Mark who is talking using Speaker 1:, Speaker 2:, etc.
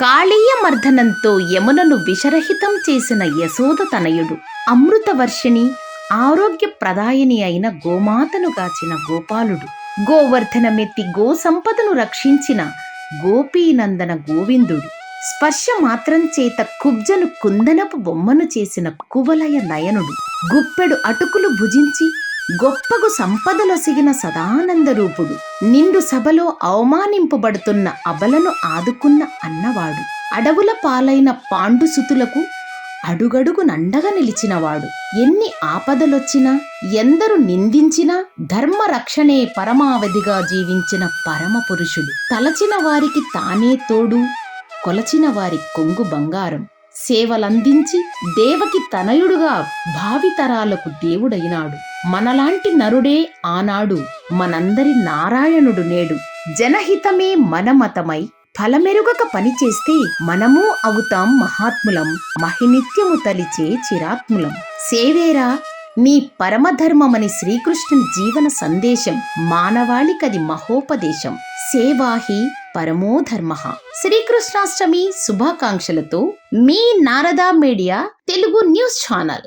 Speaker 1: కాళీయ మర్దనంతో యమునను విషరహితం చేసిన యశోద తనయుడు అమృతవర్షిణి ఆరోగ్య ప్రదాయిని అయిన గోమాతను గాచిన గోపాలుడు. గోవర్ధనమెత్తి గో సంపదను రక్షించిన గోపీనందన గోవిందుడు. స్పర్శ మాత్రం చేత కుబ్జను కుందనపు బొమ్మను చేసిన కువలయ నయనుడు. గుప్పెడు అటుకులు భుజించి గొప్పగు సంపదలొసిగిన సదానంద రూపుడు నిండు సభలో అవమానింపబడుతున్న అబలను ఆదుకున్న అన్నవాడు. అడవుల పాలైన పాండుసుతులకు అడుగడుగు నండగా నిలిచినవాడు. ఎన్ని ఆపదలొచ్చినా ఎందరు నిందించినా ధర్మ రక్షణే పరమావధిగా జీవించిన పరమ పురుషుడు తలచిన వారికి తానే తోడు కొలచిన వారి కొంగు బంగారం. సేవలందించి దేవకి తనయుడుగా భావితరాలకు దేవుడైనాడు. మనలాంటి నరుడే ఆనాడు మనందరి నారాయణుడు నేడు. జనహితమే మన మతమై ఫలమెరుగక పనిచేస్తే మనము అవుతాం మహాత్ములం మహినిత్యము తలిచే చిరాత్ములం. సేవేరా నీ పరమధర్మమని శ్రీకృష్ణుని జీవన సందేశం మానవాళికది మహోపదేశం. సేవాహి పరమో ధర్మ శ్రీకృష్ణాష్టమి శుభాకాంక్షలతో మీ Narada media Telugu news channel.